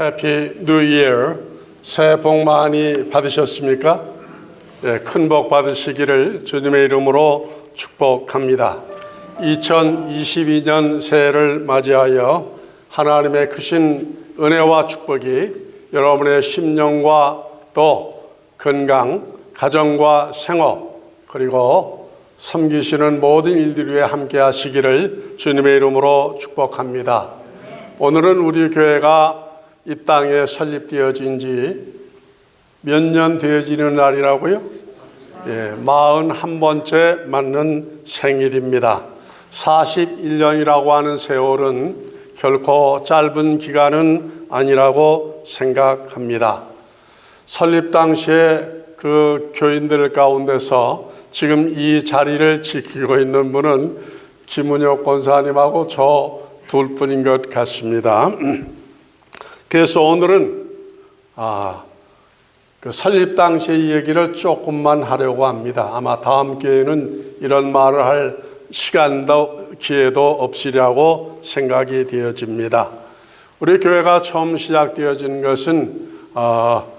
해피 뉴 이어 새해 복 많이 받으셨습니까? 네, 큰 복 받으시기를 주님의 이름으로 축복합니다. 2022년 새해를 맞이하여 하나님의 크신 은혜와 축복이 여러분의 심령과 또 건강, 가정과 생업 그리고 섬기시는 모든 일들 위해 함께 하시기를 주님의 이름으로 축복합니다. 오늘은 우리 교회가 이 땅에 설립되어진 지 몇 년 되어지는 날이라고요? 예, 41번째 맞는 생일입니다. 41년이라고 하는 세월은 결코 짧은 기간은 아니라고 생각합니다. 설립 당시에 그 교인들 가운데서 지금 이 자리를 지키고 있는 분은 김은혁 권사님하고 저 둘뿐인 것 같습니다. 그래서 오늘은 아, 그 설립 당시의 얘기를 조금만 하려고 합니다. 아마 다음 기회에는 이런 말을 할 시간도 기회도 없으리라고 생각이 되어집니다. 우리 교회가 처음 시작되어진 것은 어,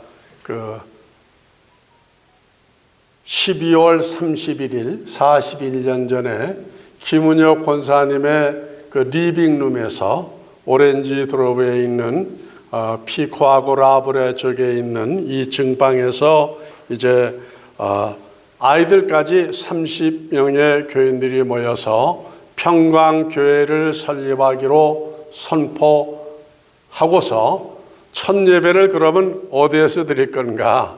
그 12월 31일 41년 전에 김은혁 권사님의 그 리빙룸에서 오렌지 드로브에 있는 어, 피코하고 라브레 쪽에 있는 이 증방에서 이제 어, 아이들까지 30명의 교인들이 모여서 평광교회를 설립하기로 선포하고서 첫 예배를 그러면 어디에서 드릴 건가?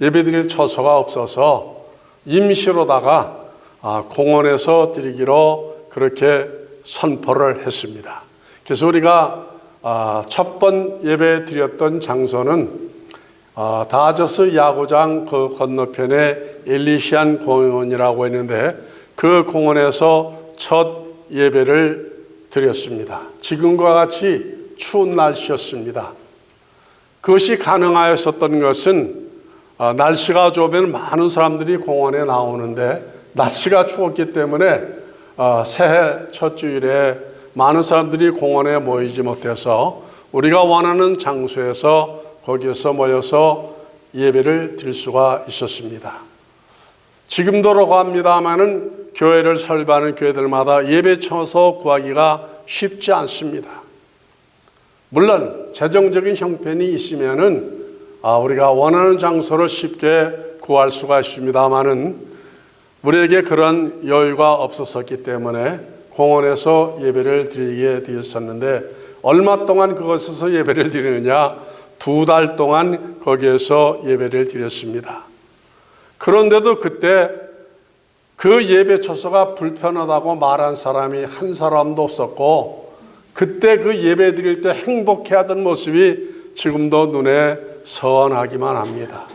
예배 드릴 처소가 없어서 임시로다가 아, 공원에서 드리기로 그렇게 선포를 했습니다. 그래서 우리가 아, 첫 번 예배 드렸던 장소는 아, 다저스 야구장 그 건너편에 엘리시안 공원이라고 했는데 그 공원에서 첫 예배를 드렸습니다. 지금과 같이 추운 날씨였습니다. 그것이 가능하였었던 것은 아, 날씨가 좋으면 많은 사람들이 공원에 나오는데 날씨가 추웠기 때문에 아, 새해 첫 주일에 많은 사람들이 공원에 모이지 못해서 우리가 원하는 장소에서 거기에서 모여서 예배를 드릴 수가 있었습니다. 지금도 그렇고 합니다만은 교회를 설립하는 교회들마다 예배 처소 구하기가 쉽지 않습니다. 물론 재정적인 형편이 있으면은 아, 우리가 원하는 장소를 쉽게 구할 수가 있습니다만은 우리에게 그런 여유가 없었었기 때문에 공원에서 예배를 드리게 되었었는데 얼마 동안 그곳에서 예배를 드리느냐 두 달 동안 거기에서 예배를 드렸습니다. 그런데도 그때 그 예배 처소가 불편하다고 말한 사람이 한 사람도 없었고 그때 그 예배 드릴 때 행복해하던 모습이 지금도 눈에 선하기만 합니다.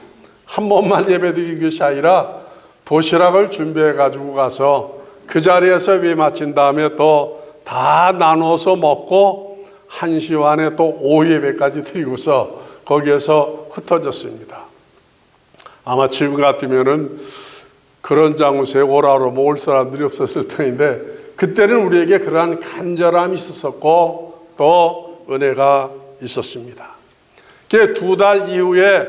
한 번만 예배 드린 것이 아니라 도시락을 준비해 가지고 가서 그 자리에서 예배 마친 다음에 또 다 나눠서 먹고 한 시간에 또 오후 예배까지 드리고서 거기에서 흩어졌습니다. 아마 지금 같으면은 그런 장소에 오라로 모을 사람들이 없었을 터인데 그때는 우리에게 그러한 간절함이 있었고 또 은혜가 있었습니다. 두달 이후에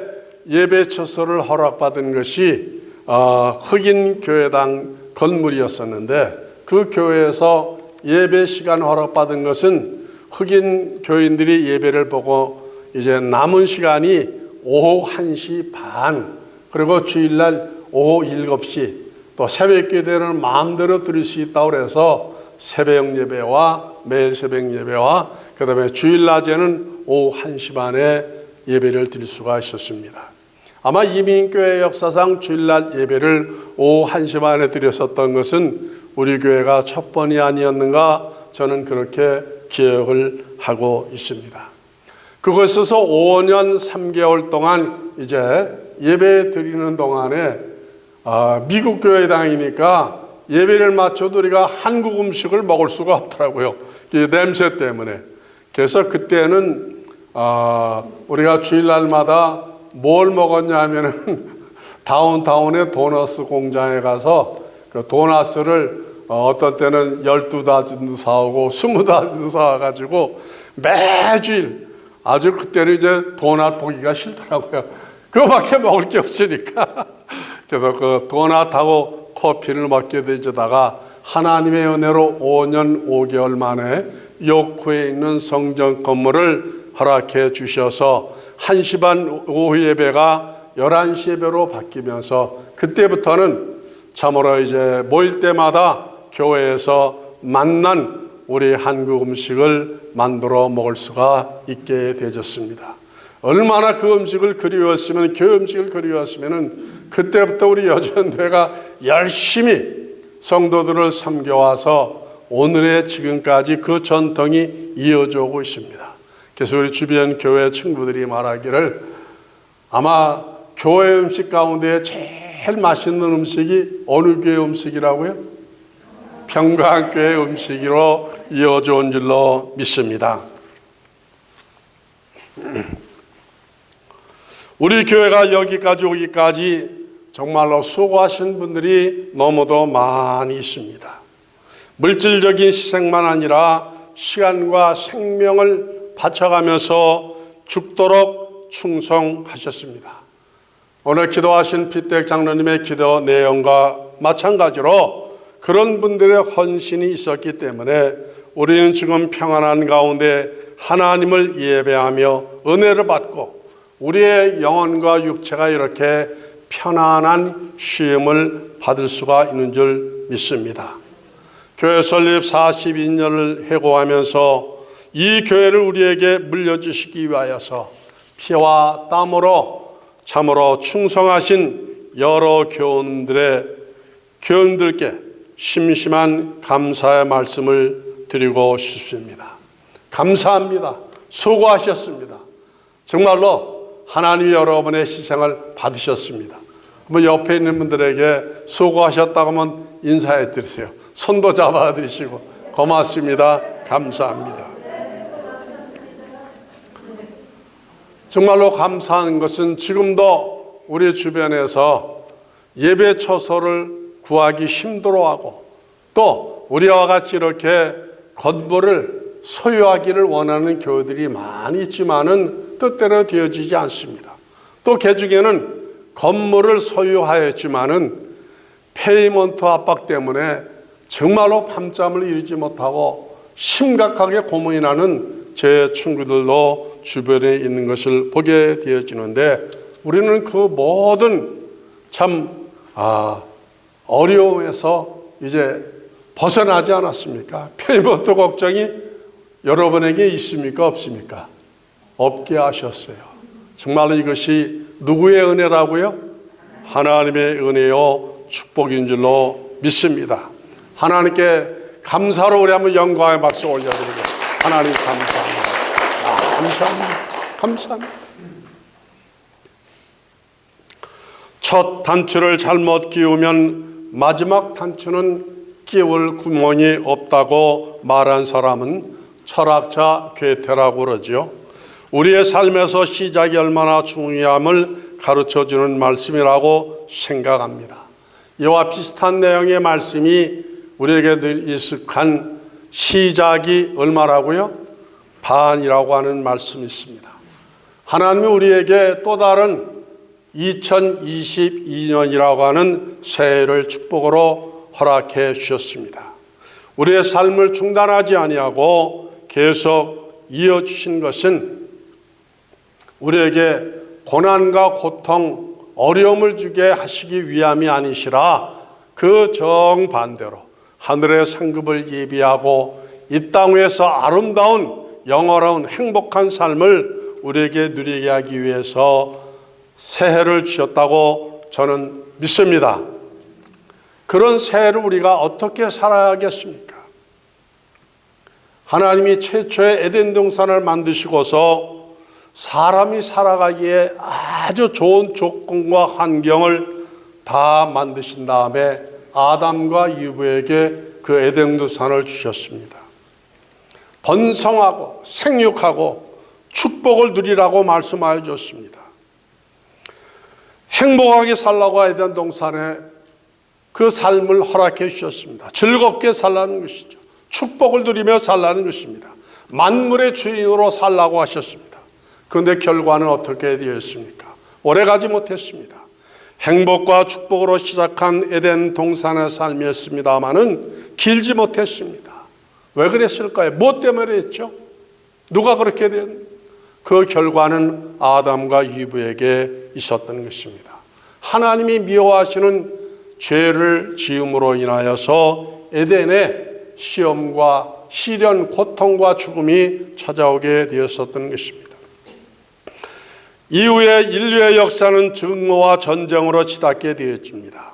예배 처소를 허락받은 것이 어, 흑인 교회당 건물이었었는데 그 교회에서 예배 시간 허락받은 것은 흑인 교인들이 예배를 보고 이제 남은 시간이 오후 1시 반 그리고 주일날 오후 7시 또 새벽 기도는 마음대로 드릴 수 있다고 그래서 새벽 예배와 매일 새벽 예배와 그 다음에 주일 낮에는 오후 1시 반에 예배를 드릴 수가 있었습니다. 아마 이민교회 역사상 주일날 예배를 오후 1시 반에 드렸었던 것은 우리 교회가 첫 번이 아니었는가 저는 그렇게 기억을 하고 있습니다. 그곳에서 5년 3개월 동안 이제 예배 드리는 동안에 아, 미국 교회 다니니까 예배를 마쳐도 우리가 한국 음식을 먹을 수가 없더라고요. 이 냄새 때문에. 그래서 그때는 아, 우리가 주일날마다 뭘 먹었냐 하면은 다운타운의 도너스 공장에 가서 그 도너스를 어, 어떤 때는 12다진도 사오고 20다진도 사와가지고 매주일 아주 그때는 이제 도넛 보기가 싫더라고요. 그거밖에 먹을 게 없으니까. 그래서 그 도넛하고 커피를 먹게 되다가 하나님의 은혜로 5년 5개월 만에 요코에 있는 성전 건물을 허락해 주셔서 1시 반 오후 예배가 11시 예배로 바뀌면서 그때부터는 참으로 이제 모일 때마다 교회에서 만난 우리 한국 음식을 만들어 먹을 수가 있게 되었습니다. 얼마나 그 음식을 그리웠으면 그 음식을 그리웠으면은 그때부터 우리 여전대가 열심히 성도들을 섬겨와서 오늘의 지금까지 그 전통이 이어져 오고 있습니다. 그래서 우리 주변 교회 친구들이 말하기를 아마 교회 음식 가운데 제일 맛있는 음식이 어느 교회 음식이라고요? 평강교회 음식으로 이어져 온 줄로 믿습니다. 우리 교회가 여기까지 오기까지 정말로 수고하신 분들이 너무도 많이 있습니다. 물질적인 희생만 아니라 시간과 생명을 바쳐가면서 죽도록 충성하셨습니다. 오늘 기도하신 피택 장로님의 기도 내용과 마찬가지로 그런 분들의 헌신이 있었기 때문에 우리는 지금 평안한 가운데 하나님을 예배하며 은혜를 받고 우리의 영혼과 육체가 이렇게 편안한 쉼을 받을 수가 있는 줄 믿습니다. 교회 설립 42년을 해고하면서 이 교회를 우리에게 물려주시기 위하여서 피와 땀으로 참으로 충성하신 여러 교원들의 교원들께 심심한 감사의 말씀을 드리고 싶습니다. 감사합니다. 수고하셨습니다. 정말로 하나님이 여러분의 희생을 받으셨습니다. 한번 옆에 있는 분들에게 수고하셨다고 하면 인사해 드리세요. 손도 잡아 드리시고 고맙습니다. 감사합니다. 정말로 감사한 것은 지금도 우리 주변에서 예배 처소를 구하기 힘들어하고 또 우리와 같이 이렇게 건물을 소유하기를 원하는 교회들이 많이 있지만은 뜻대로 되어지지 않습니다. 또 개중에는 건물을 소유하였지만은 페이먼트 압박 때문에 정말로 밤잠을 이루지 못하고 심각하게 고민이 나는 제 친구들도 주변에 있는 것을 보게 되어지는데 우리는 그 모든 참 아, 어려움에서 이제 벗어나지 않았습니까? 페이먼트 걱정이 여러분에게 있습니까? 없습니까? 없게 하셨어요. 정말로 이것이 누구의 은혜라고요? 하나님의 은혜요 축복인 줄로 믿습니다. 하나님께 감사로 우리 한번 영광의 박수 올려드리고 하나님 감사합니다. 아, 감사합니다. 감사합니다. 첫 단추를 잘못 끼우면 마지막 단추는 끼울 구멍이 없다고 말한 사람은 철학자 괴테라고 그러죠. 우리의 삶에서 시작이 얼마나 중요함을 가르쳐 주는 말씀이라고 생각합니다. 이와 비슷한 내용의 말씀이 우리에게 늘 익숙한 시작이 얼마라고요? 반이라고 하는 말씀이 있습니다. 하나님이 우리에게 또 다른 2022년이라고 하는 새해를 축복으로 허락해 주셨습니다. 우리의 삶을 중단하지 아니하고 계속 이어 주신 것은 우리에게 고난과 고통, 어려움을 주게 하시기 위함이 아니시라 그 정반대로 하늘의 상급을 예비하고 이땅 위에서 아름다운 영원한 행복한 삶을 우리에게 누리게 하기 위해서 새해를 주셨다고 저는 믿습니다. 그런 새해를 우리가 어떻게 살아야겠습니까? 하나님이 최초의 에덴 동산을 만드시고서 사람이 살아가기에 아주 좋은 조건과 환경을 다 만드신 다음에 아담과 이브에게 그 에덴 동산을 주셨습니다. 번성하고 생육하고 축복을 누리라고 말씀하여 줬습니다. 행복하게 살라고 에덴 동산에 그 삶을 허락해 주셨습니다. 즐겁게 살라는 것이죠. 축복을 누리며 살라는 것입니다. 만물의 주인으로 살라고 하셨습니다. 그런데 결과는 어떻게 되었습니까? 오래 가지 못했습니다. 행복과 축복으로 시작한 에덴 동산의 삶이었습니다마는 길지 못했습니다. 왜 그랬을까요? 무엇 때문에 했죠? 누가 그렇게 된? 그 결과는 아담과 이브에게 있었던 것입니다. 하나님이 미워하시는 죄를 지음으로 인하여서 에덴에 시험과 시련, 고통과 죽음이 찾아오게 되었었던 것입니다. 이후에 인류의 역사는 증오와 전쟁으로 치닫게 되었습니다.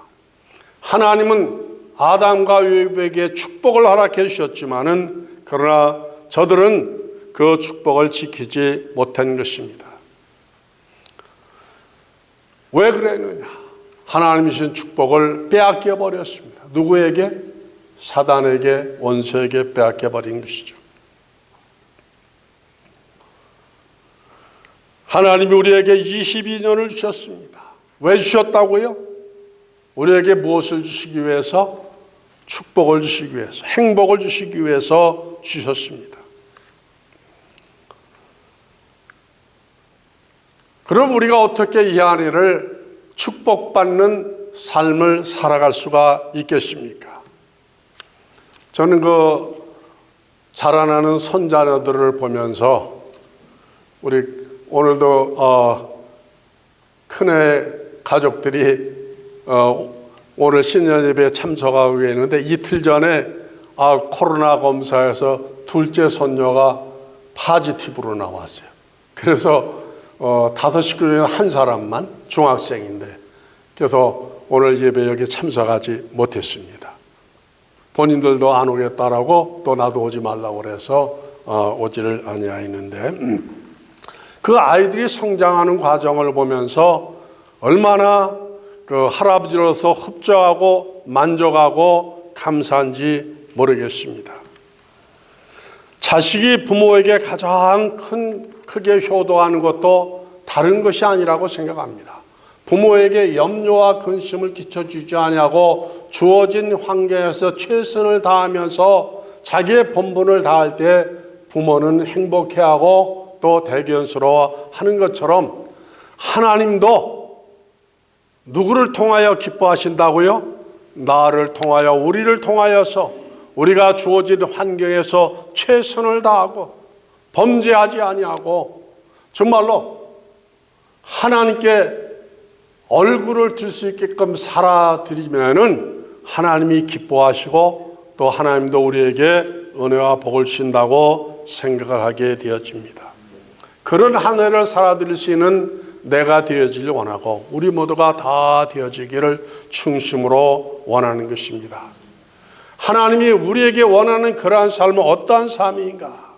하나님은 아담과 이브에게 축복을 허락해 주셨지만은 그러나 저들은 그 축복을 지키지 못한 것입니다. 왜 그랬느냐? 하나님이 주신 축복을 빼앗겨 버렸습니다. 누구에게? 사단에게, 원수에게 빼앗겨 버린 것이죠. 하나님이 우리에게 22년을 주셨습니다. 왜 주셨다고요? 우리에게 무엇을 주시기 위해서? 축복을 주시기 위해서, 행복을 주시기 위해서 주셨습니다. 그럼 우리가 어떻게 이 안에를 축복받는 삶을 살아갈 수가 있겠습니까? 저는 그 자라나는 손자녀들을 보면서 우리 오늘도 어 큰애 가족들이 어 오늘 신년 예배에 참석하고 있는데 이틀 전에 아 코로나 검사에서 둘째 손녀가 파지티브로 나왔어요. 그래서 어 다섯 식구 중에 한 사람만 중학생인데 그래서 오늘 예배 여기 참석하지 못했습니다. 본인들도 안 오겠다라고 또 나도 오지 말라고 그래서 어, 오지를 아니하였는데 그 아이들이 성장하는 과정을 보면서 얼마나 그 할아버지로서 흡족하고 만족하고 감사한지 모르겠습니다. 자식이 부모에게 가장 큰 크게 효도하는 것도 다른 것이 아니라고 생각합니다. 부모에게 염려와 근심을 끼쳐주지 아니하고 주어진 환경에서 최선을 다하면서 자기의 본분을 다할 때 부모는 행복해하고 또 대견스러워 하는 것처럼 하나님도 누구를 통하여 기뻐하신다고요? 나를 통하여 우리를 통하여서 우리가 주어진 환경에서 최선을 다하고 범죄하지 아니하고 정말로 하나님께 얼굴을 들 수 있게끔 살아드리면은 하나님이 기뻐하시고 또 하나님도 우리에게 은혜와 복을 주신다고 생각하게 되어집니다. 그런 한 해를 살아드릴 수 있는 내가 되어지길 원하고 우리 모두가 다 되어지기를 중심으로 원하는 것입니다. 하나님이 우리에게 원하는 그러한 삶은 어떠한 삶인가?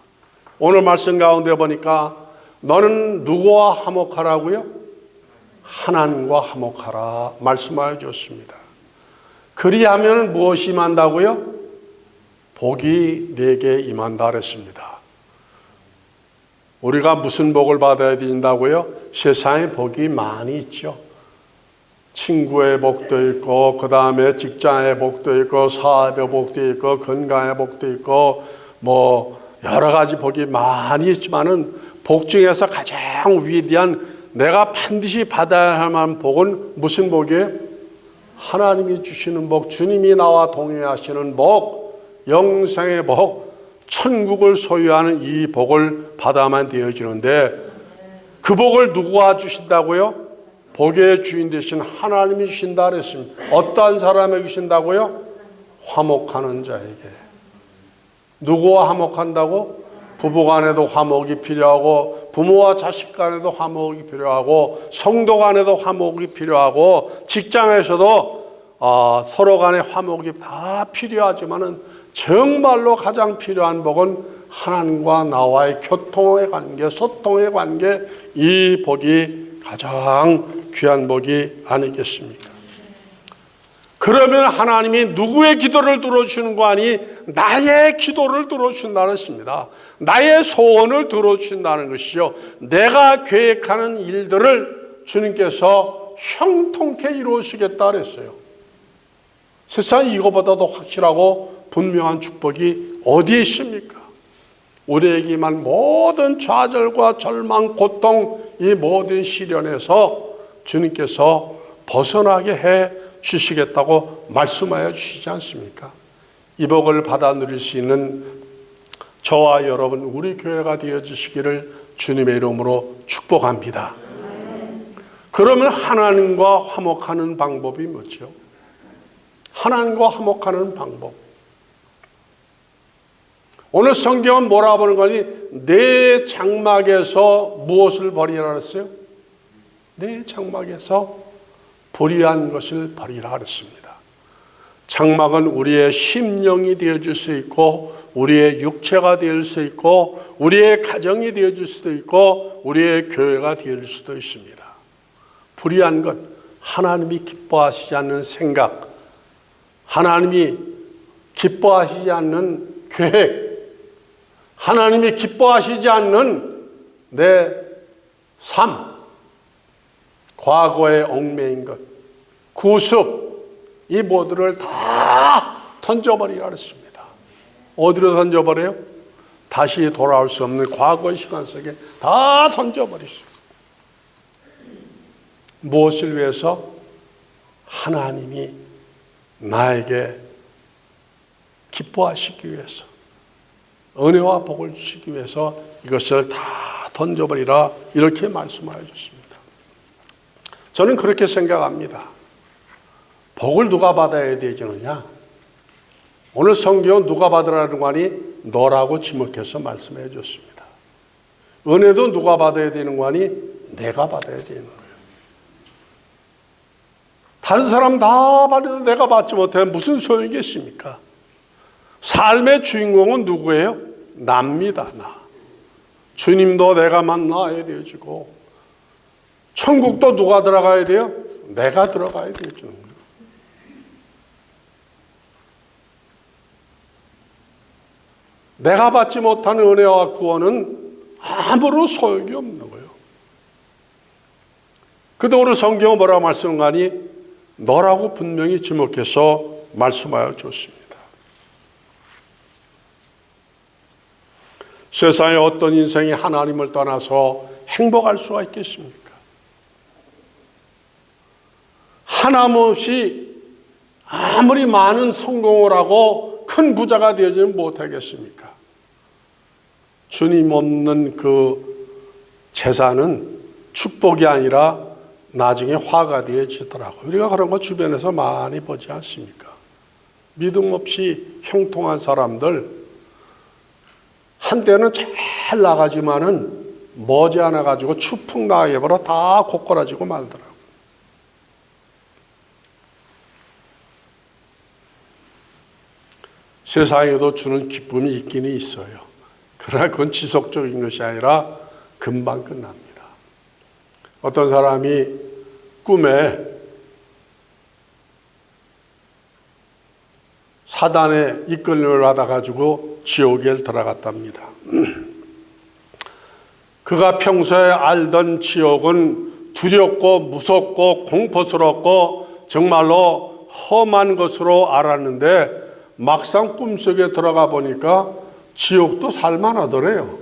오늘 말씀 가운데 보니까 너는 누구와 화목하라고요? 하나님과 화목하라 말씀하여 줬습니다. 그리하면 무엇이 임한다고요? 복이 내게 임한다 그랬습니다. 우리가 무슨 복을 받아야 된다고요? 세상에 복이 많이 있죠. 친구의 복도 있고, 그 다음에 직장의 복도 있고, 사업의 복도 있고, 건강의 복도 있고, 뭐, 여러 가지 복이 많이 있지만은, 복 중에서 가장 위대한 내가 반드시 받아야 할 만한 복은 무슨 복이에요? 하나님이 주시는 복, 주님이 나와 동행하시는 복, 영생의 복, 천국을 소유하는 이 복을 받아만 되어지는데 그 복을 누구가 주신다고요? 복의 주인 되신 하나님이 주신다 그랬습니다. 어떠한 사람에게 주신다고요? 화목하는 자에게. 누구와 화목한다고? 부부 간에도 화목이 필요하고 부모와 자식 간에도 화목이 필요하고 성도 간에도 화목이 필요하고 직장에서도 어, 서로 간에 화목이 다 필요하지만은 정말로 가장 필요한 복은 하나님과 나와의 교통의 관계, 소통의 관계 이 복이 가장 귀한 복이 아니겠습니까? 그러면 하나님이 누구의 기도를 들어주시는 거 아니 나의 기도를 들어주신다는 것입니다. 나의 소원을 들어주신다는 것이요. 내가 계획하는 일들을 주님께서 형통케 이루시겠다 그랬어요. 세상 이거보다도 확실하고 분명한 축복이 어디에 있습니까? 우리에게만 모든 좌절과 절망, 고통, 이 모든 시련에서 주님께서 벗어나게 해 주시겠다고 말씀하여 주시지 않습니까? 이 복을 받아 누릴 수 있는 저와 여러분, 우리 교회가 되어 주시기를 주님의 이름으로 축복합니다. 그러면 하나님과 화목하는 방법이 뭐죠? 하나님과 화목하는 방법. 오늘 성경은 뭐라 보는 거니? 내 장막에서 무엇을 버리라 그랬어요? 내 장막에서 불의한 것을 버리라 그랬습니다. 장막은 우리의 심령이 되어줄 수 있고, 우리의 육체가 될 수 있고, 우리의 가정이 되어줄 수도 있고, 우리의 교회가 되어줄 수도 있습니다. 불의한 것, 하나님이 기뻐하시지 않는 생각, 하나님이 기뻐하시지 않는 계획, 하나님이 기뻐하시지 않는 내 삶, 과거의 얽매인 것, 구습, 이 모두를 다 던져버리라 그랬습니다. 어디로 던져버려요? 다시 돌아올 수 없는 과거의 시간 속에 다 던져버리세요. 무엇을 위해서? 하나님이 나에게 기뻐하시기 위해서, 은혜와 복을 주시기 위해서 이것을 다 던져버리라 이렇게 말씀하여 주십니다. 저는 그렇게 생각합니다. 복을 누가 받아야 되느냐? 오늘 성경 누가 받으라는 거니 너라고 지목해서 말씀해 줬습니다. 은혜도 누가 받아야 되는 거니 내가 받아야 되는 거예요. 다른 사람 다 받아도 내가 받지 못하면 무슨 소용이겠습니까? 삶의 주인공은 누구예요? 납니다, 나. 주님도 내가 만나야 되어지고, 천국도 누가 들어가야 돼요? 내가 들어가야 되죠. 내가 받지 못하는 은혜와 구원은 아무런 소용이 없는 거예요. 그도 오늘 성경은 뭐라고 말씀하니 너라고 분명히 지목해서 말씀하여 줬습니다. 세상에 어떤 인생이 하나님을 떠나서 행복할 수가 있겠습니까? 하나님 없이 아무리 많은 성공을 하고 큰 부자가 되어지는 못하겠습니까? 주님 없는 그 재산은 축복이 아니라 나중에 화가 되어지더라고요. 우리가 그런 거 주변에서 많이 보지 않습니까? 믿음 없이 형통한 사람들, 한때는 잘 나가지만은 머지않아 가지고 추풍 나게 벌어 다 고꾸라지고 말더라고. 세상에도 주는 기쁨이 있기는 있어요. 그러나 그건 지속적인 것이 아니라 금방 끝납니다. 어떤 사람이 꿈에 사단의 이끌림을 받아가지고 지옥에 들어갔답니다. 그가 평소에 알던 지옥은 두렵고 무섭고 공포스럽고 정말로 험한 것으로 알았는데 막상 꿈속에 들어가 보니까 지옥도 살만하더래요.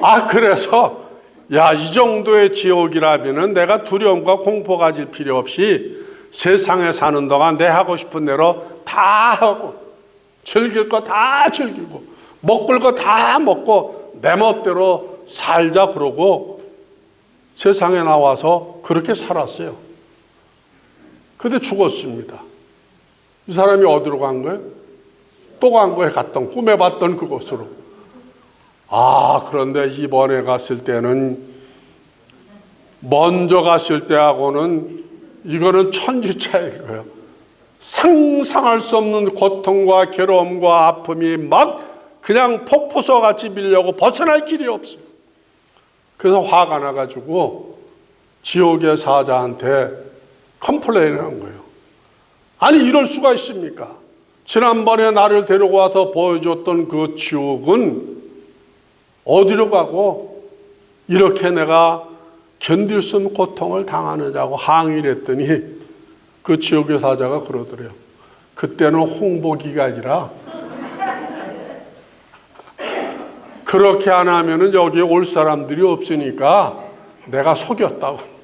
아, 그래서, 야, 이 정도의 지옥이라면 내가 두려움과 공포 가질 필요 없이 세상에 사는 동안 내 하고 싶은 대로 다 하고, 즐길 거 다 즐기고, 먹을 거 다 먹고, 내 멋대로 살자 그러고 세상에 나와서 그렇게 살았어요. 근데 죽었습니다. 이 사람이 어디로 간 거예요? 또 간 거예요. 갔던 꿈에 봤던 그곳으로. 아 그런데 이번에 갔을 때는 먼저 갔을 때하고는 이거는 천지차일 거예요. 상상할 수 없는 고통과 괴로움과 아픔이 막 그냥 폭포수 같이 밀려고 벗어날 길이 없어요. 그래서 화가 나가지고 지옥의 사자한테 컴플레인을 한 거예요. 아니 이럴 수가 있습니까? 지난번에 나를 데리고 와서 보여줬던 그 지옥은 어디로 가고 이렇게 내가 견딜 수 없는 고통을 당하느냐고 항의를 했더니 그 지옥의 사자가 그러더래요. 그때는 홍보기가 아니라 그렇게 안 하면은 여기에 올 사람들이 없으니까 내가 속였다고.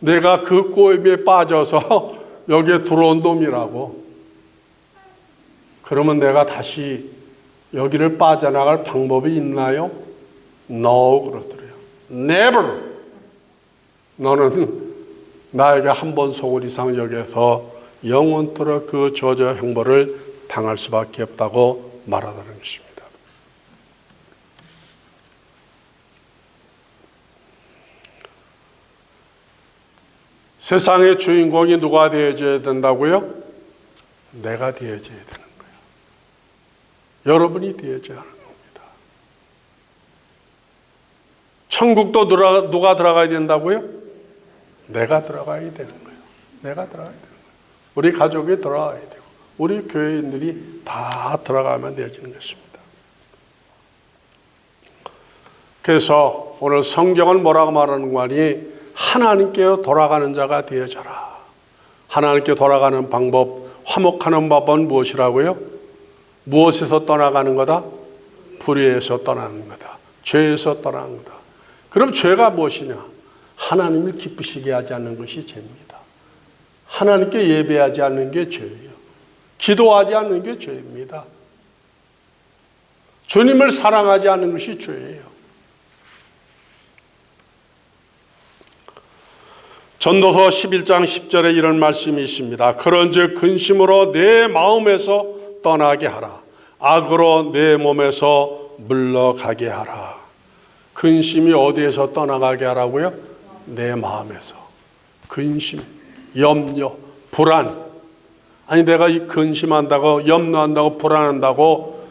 내가 그 꼬임에 빠져서 여기에 들어온 놈이라고. 그러면 내가 다시 여기를 빠져나갈 방법이 있나요? No 그러더래요. Never. 너는 나에게 한 번 속을 이상 여기서 영원토록 그 저저 형벌을 당할 수밖에 없다고 말하다는 것입니다. 세상의 주인공이 누가 되어져야 된다고요? 내가 되어져야 되는 거예요. 여러분이 되어져야 하는 겁니다. 천국도 누가, 들어가야 된다고요? 내가 들어가야 되는 거예요. 내가 들어가야 되는 거예요. 우리 가족이 들어가야 되고, 우리 교회인들이 다 들어가면 되어지는 것입니다. 그래서 오늘 성경은 뭐라고 말하는 거니? 하나님께 돌아가는 자가 되어져라. 하나님께 돌아가는 방법, 화목하는 법은 무엇이라고요? 무엇에서 떠나가는 거다? 불의에서 떠나는 거다. 죄에서 떠나는 거다. 그럼 죄가 무엇이냐? 하나님을 기쁘시게 하지 않는 것이 죄입니다. 하나님께 예배하지 않는 게 죄예요. 기도하지 않는 게 죄입니다. 주님을 사랑하지 않는 것이 죄예요. 전도서 11장 10절에 이런 말씀이 있습니다. 그런즉 근심으로 내 마음에서 떠나게 하라. 악으로 내 몸에서 물러가게 하라. 근심이 어디에서 떠나가게 하라고요? 내 마음에서. 근심, 염려, 불안. 아니 내가 이 근심한다고 염려한다고 불안한다고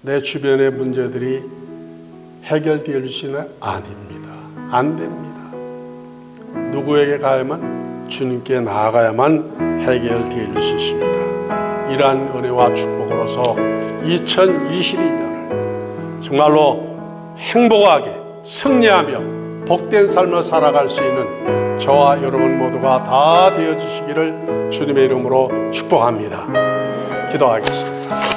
내 주변의 문제들이 해결되지는 아닙니다. 안 됩니다. 누구에게 가야만 주님께 나아가야만 해결될 수 있습니다. 이러한 은혜와 축복으로서 2022년을 정말로 행복하게 승리하며 복된 삶을 살아갈 수 있는 저와 여러분 모두가 다 되어 주시기를 주님의 이름으로 축복합니다. 기도하겠습니다.